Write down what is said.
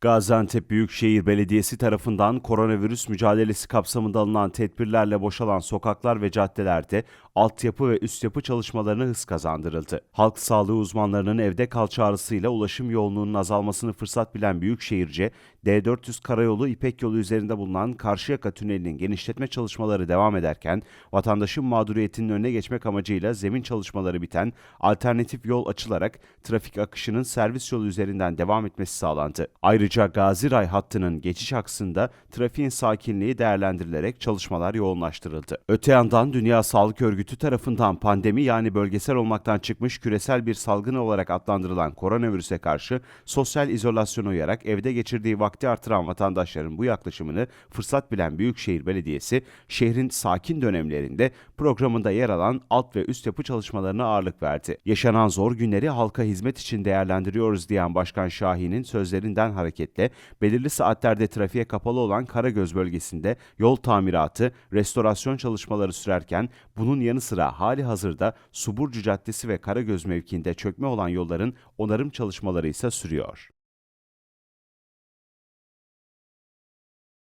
Gaziantep Büyükşehir Belediyesi tarafından koronavirüs mücadelesi kapsamında alınan tedbirlerle boşalan sokaklar ve caddelerde altyapı ve üst yapı çalışmalarına hız kazandırıldı. Halk sağlığı uzmanlarının evde kal çağrısıyla ulaşım yoğunluğunun azalmasını fırsat bilen Büyükşehirce, D400 Karayolu İpek Yolu üzerinde bulunan Karşıyaka Tüneli'nin genişletme çalışmaları devam ederken, vatandaşın mağduriyetinin önüne geçmek amacıyla zemin çalışmaları biten alternatif yol açılarak trafik akışının servis yolu üzerinden devam etmesi sağlandı. Ayrıca Gazi Ray hattının geçiş aksında trafiğin sakinliği değerlendirilerek çalışmalar yoğunlaştırıldı. Öte yandan Dünya Sağlık Örgütü tarafından pandemi yani bölgesel olmaktan çıkmış küresel bir salgın olarak adlandırılan koronavirüse karşı sosyal izolasyona uyarak evde geçirdiği vakti artıran vatandaşların bu yaklaşımını fırsat bilen Büyükşehir Belediyesi, şehrin sakin dönemlerinde programında yer alan alt ve üst yapı çalışmalarına ağırlık verdi. Yaşanan zor günleri halka hizmet için değerlendiriyoruz diyen Başkan Şahin'in sözlerinden hareketle belirli saatlerde trafiğe kapalı olan Karagöz bölgesinde yol tamiratı, restorasyon çalışmaları sürerken bunun yanı sıra hali hazırda Suburcu Caddesi ve Karagöz mevkiinde çökme olan yolların onarım çalışmaları ise sürüyor.